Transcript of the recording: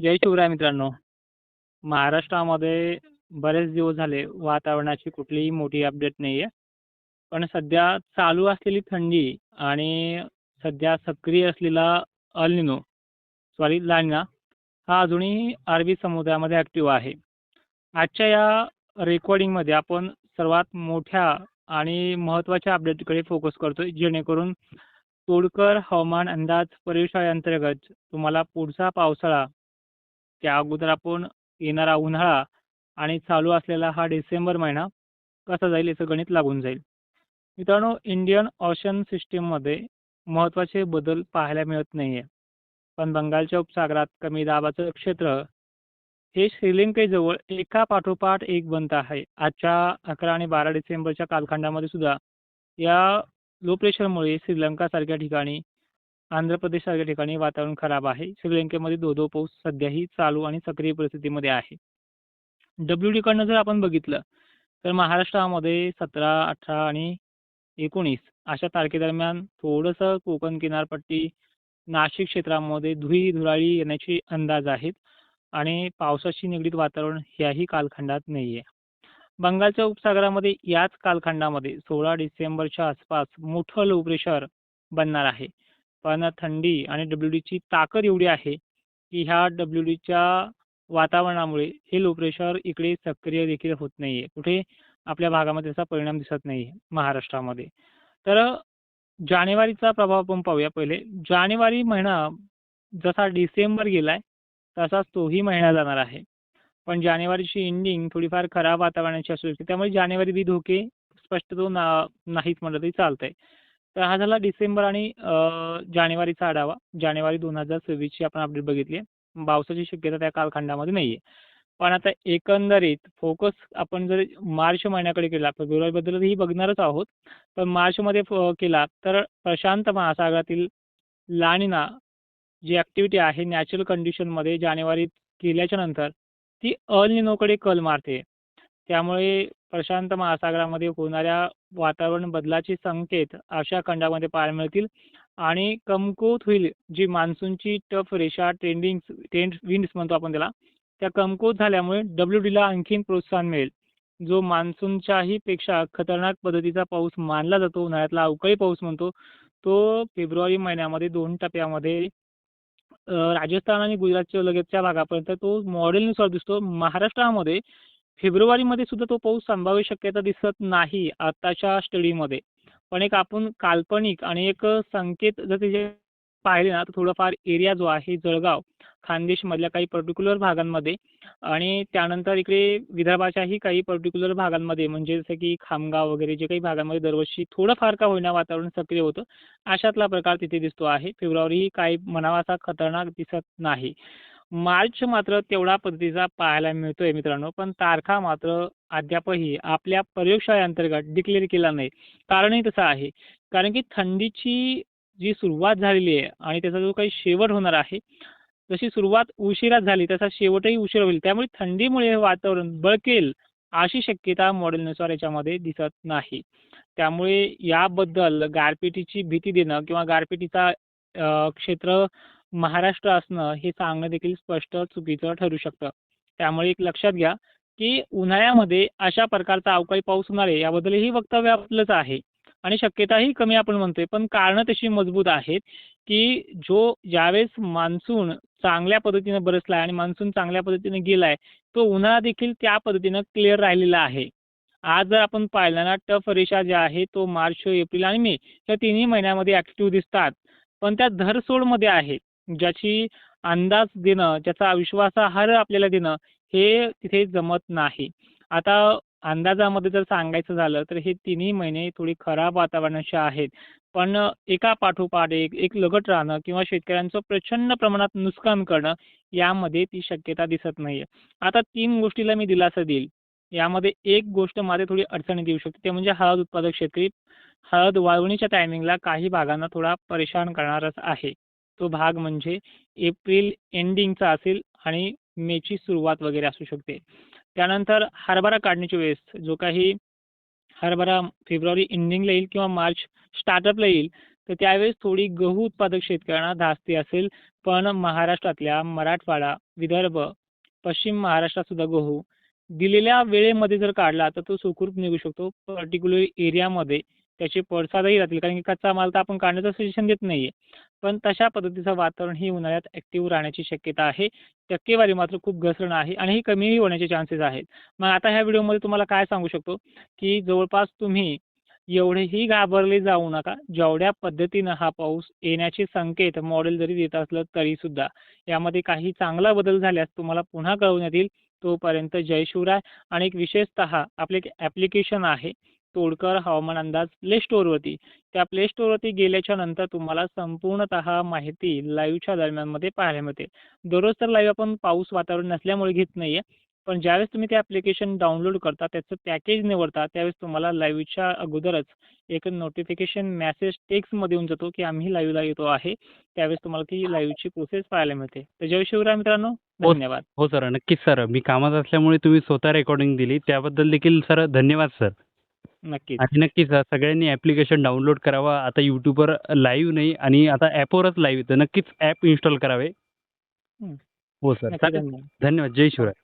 जय शिवराय मित्रांनो. महाराष्ट्रामध्ये बरेच दिवस झाले वातावरणाची कुठलीही मोठी अपडेट नाही आहे पण सध्या चालू असलेली थंडी आणि सध्या सक्रिय असलेला अल्निनो सॉरी लानिना हा अजूनही अरबी समुद्रामध्ये ॲक्टिव्ह आहे. आजच्या या रेकॉर्डिंगमध्ये आपण सर्वात मोठ्या आणि महत्त्वाच्या अपडेटकडे फोकस करतो आहे जेणेकरून तोडकर हवामान अंदाज परिषदेअंतर्गत तुम्हाला पुढचा पावसाळा त्या अगोदर आपण येणारा उन्हाळा आणि चालू असलेला हा डिसेंबर महिना कसा जाईल याचं गणित लागून जाईल. मित्रांनो इंडियन ऑशन सिस्टीममध्ये महत्त्वाचे बदल पाहायला मिळत नाही आहे पण बंगालच्या उपसागरात कमी दाबाचं क्षेत्र हे श्रीलंकेजवळ एका पाठोपाठ एक बनत आहे. आजच्या अकरा आणि बारा डिसेंबरच्या कालखंडामध्ये सुद्धा या लो प्रेशरमुळे श्रीलंकासारख्या ठिकाणी आंध्र प्रदेशसारख्या ठिकाणी वातावरण खराब आहे. श्रीलंकेमध्ये दो दो पाऊस सध्याही चालू आणि सक्रिय परिस्थितीमध्ये आहे. डब्ल्यू डीकडनं जर आपण बघितलं तर महाराष्ट्रामध्ये सतरा अठरा आणि एकोणीस अशा तारखेदरम्यान थोडंसं कोकण किनारपट्टी नाशिक क्षेत्रामध्ये धुई धुराळी येण्याचे अंदाज आहेत आणि पावसाशी निगडीत वातावरण ह्याही कालखंडात नाही आहे बंगालच्या उपसागरामध्ये याच कालखंडामध्ये सोळा डिसेंबरच्या आसपास मोठं लो प्रेशर बनणार आहे. पण थंडी आणि डब्ल्यू डीची ताकद एवढी आहे की ह्या डब्ल्यू डीच्या वातावरणामुळे हे लो प्रेशर इकडे सक्रिय देखील होत नाहीये. कुठे आपल्या भागामध्ये त्याचा परिणाम दिसत नाही आहे महाराष्ट्रामध्ये. तर जानेवारीचा प्रभाव आपण पाहूया पहिले. जानेवारी महिना जसा डिसेंबर गेलाय तसाच तोही महिना जाणार आहे. पण जानेवारीची एंडिंग थोडीफार खराब वातावरणाची असू शकते. त्यामुळे जानेवारी बी धोके स्पष्ट तो ना नाहीच म्हटलं तरी चालतंय. तर हा झाला डिसेंबर आणि जानेवारीचा आढावा. जानेवारी दोन हजार सव्वीसची आपण अपडेट बघितली आहे. पावसाची शक्यता त्या कालखंडामध्ये नाही आहे पण आता एकंदरीत फोकस आपण जर मार्च महिन्याकडे केला फेब्रुवारीबद्दलही बघणारच आहोत. पण मार्चमध्ये केला तर प्रशांत महासागरातील लानिना जी ॲक्टिव्हिटी आहे नॅचरल कंडिशनमध्ये जानेवारीत केल्याच्यानंतर ती अल निनोकडे कल मारते. त्यामुळे प्रशांत महासागरामध्ये होणाऱ्या वातावरण बदलाचे संकेत अशा खंडामध्ये पाहायला मिळतील. आणि कमकुवत होईल जी मान्सूनची टफ रेषा ट्रेंडिंग ट्रेंड विंड्स म्हणतो आपण त्याला त्या कमकुवत झाल्यामुळे डब्ल्यू डीला आणखीन प्रोत्साहन मिळेल. जो मान्सूनच्याही पेक्षा खतरनाक पद्धतीचा पाऊस मानला जातो उन्हाळ्यातला अवकाळी पाऊस म्हणतो तो फेब्रुवारी महिन्यामध्ये दोन टप्प्यामध्ये राजस्थान आणि गुजरातच्या लगतच्या भागापर्यंत तो मॉडेलनुसार दिसतो. महाराष्ट्रामध्ये फेब्रुवारीमध्ये सुद्धा तो पाऊस संभाव्य शक्यता दिसत नाही आत्ताच्या स्टडीमध्ये. पण एक आपण काल्पनिक आणि एक संकेत जर त्याचे पाहिले ना तर थोडंफार एरिया जो आहे जळगाव खानदेशमधल्या काही पर्टिक्युलर भागांमध्ये आणि त्यानंतर इकडे विदर्भाच्याही काही पर्टिक्युलर भागांमध्ये म्हणजे जसं की खामगाव वगैरे जे काही भागांमध्ये दरवर्षी थोडंफार का होईना वातावरण सक्रिय होतं अशातला प्रकार तिथे दिसतो आहे. फेब्रुवारी काही म्हणावा असा खतरनाक दिसत नाही. मार्च मात्र तेवढा पद्धतीचा पाहायला मिळतोय मित्रांनो. पण तारखा मात्र अद्यापही आपल्या प्रयोगशाळेअंतर्गत डिक्लेअर केला नाही. कारणही तसं आहे. कारण की थंडीची जी सुरुवात झालेली आहे आणि त्याचा जो काही शेवट होणार आहे जशी सुरुवात उशिरा झाली तसा शेवटही उशिरा होईल. त्यामुळे थंडीमुळे हे वातावरण बळकेल अशी शक्यता मॉडेलनुसार याच्यामध्ये दिसत नाही. त्यामुळे याबद्दल गारपिटीची भीती देणं किंवा गारपिटीचा क्षेत्र महाराष्ट्र असणं हे सांगणं देखील स्पष्ट चुकीचं ठरू शकतं. त्यामुळे एक लक्षात घ्या की उन्हाळ्यामध्ये अशा प्रकारचा अवकाळी पाऊस होणार आहे याबद्दलही वक्तव्य आपलंच आहे. आणि शक्यताही कमी आपण म्हणतोय पण कारणं तशी मजबूत आहेत की जो ज्यावेळेस मान्सून चांगल्या पद्धतीने बरसला आहे आणि मान्सून चांगल्या पद्धतीने गेला आहे तो उन्हाळा देखील त्या पद्धतीनं क्लिअर राहिलेला आहे. आज जर आपण पाहिलं ना टफ रेषा ज्या आहे तो मार्च एप्रिल आणि मे या तिन्ही महिन्यामध्ये ॲक्टिव्ह दिसतात. पण त्या धरसोडमध्ये आहेत. ज्याची अंदाज देणं ज्याचा विश्वासार्ह आपल्याला देणं हे तिथे जमत नाही. आता अंदाजामध्ये जर सांगायचं झालं तर हे तिन्ही महिने थोडी खराब वातावरणाचे आहेत. पण एका पाठोपाठ एक एक लगट राहणं किंवा शेतकऱ्यांचं प्रचंड प्रमाणात नुकसान करणं यामध्ये ती शक्यता दिसत नाही आहे आता तीन गोष्टीला मी दिलासा देईल. यामध्ये एक गोष्ट माझे थोडी अडचणी देऊ शकते ते म्हणजे हळद उत्पादक शेतकरी हळद वाळवणीच्या टायमिंगला काही भागांना थोडा परेशान करणारच आहे. तो भाग म्हणजे एप्रिल एंडिंगचा असेल आणि मेची सुरुवात वगैरे असू शकते. त्यानंतर हरभरा काढण्याची वेळेस जो काही हरभरा फेब्रुवारी एंडिंगला येईल किंवा मार्च स्टार्टअपला येईल तर त्यावेळेस थोडी गहू उत्पादक शेतकऱ्यांना धास्ती असेल. पण महाराष्ट्रातल्या मराठवाडा विदर्भ पश्चिम महाराष्ट्रात सुद्धा गहू दिलेल्या वेळेमध्ये जर काढला तर तो सुखरूप निघू शकतो. पर्टिक्युलर एरियामध्ये त्याचे पडसादही राहतील. कारण की कच्चा माल तर आपण काढण्याचं सजेशन देत नाहीये. पण तशा पद्धतीचं वातावरण ही उन्हाळ्यात ॲक्टिव्ह राहण्याची शक्यता आहे. टक्केवारी मात्र खूप घसरण आहे आणि ही कमीही होण्याचे चान्सेस आहेत. मग आता ह्या व्हिडिओमध्ये तुम्हाला काय सांगू शकतो? की जवळपास तुम्ही एवढेही घाबरले जाऊ नका. जेवढ्या पद्धतीनं हा पाऊस येण्याचे संकेत मॉडेल जरी देत असलं तरीसुद्धा यामध्ये काही चांगला बदल झाल्यास तुम्हाला पुन्हा कळवण्यात येईल तोपर्यंत जय शिवराय. आणि एक विशेषतः आपले एक ॲप्लिकेशन आहे. तोडकर हवामान अंदाज प्ले स्टोअरवरती त्या प्ले स्टोअरवरती गेल्याच्यानंतर तुम्हाला संपूर्णतः माहिती लाईव्हच्या दरम्यानमध्ये पाहायला मिळते. दररोज तर लाईव्ह आपण पाऊस वातावरण नसल्यामुळे घेत नाही आहे पण ज्यावेळेस तुम्ही ते ॲप्लिकेशन डाउनलोड करता त्याचं पॅकेज निवडता त्यावेळेस तुम्हाला लाईव्हच्या अगोदरच एक नोटिफिकेशन मेसेज टेक्स्टमध्ये येऊन जातो की आम्ही लाईव्हला येतो आहे. त्यावेळेस तुम्हाला ती लाईव्हची प्रोसेस पाहायला मिळते. तर जय शिवराय मित्रांनो हो. धन्यवाद. हो सर. नक्कीच सर. मी कामात असल्यामुळे तुम्ही स्वतः रेकॉर्डिंग दिली. त्याबद्दल देखील सर धन्यवाद सर. आणि नक्कीच सगळ्यांनी ॲप्लिकेशन डाउनलोड करावा. आता यूट्यूबवर लाईव्ह नाही आणि आता ॲपवरच लाईव्ह येतं नक्कीच ॲप इन्स्टॉल करावे. हं. हो सर धन्यवाद. धन्यवाद. जय शिवराय.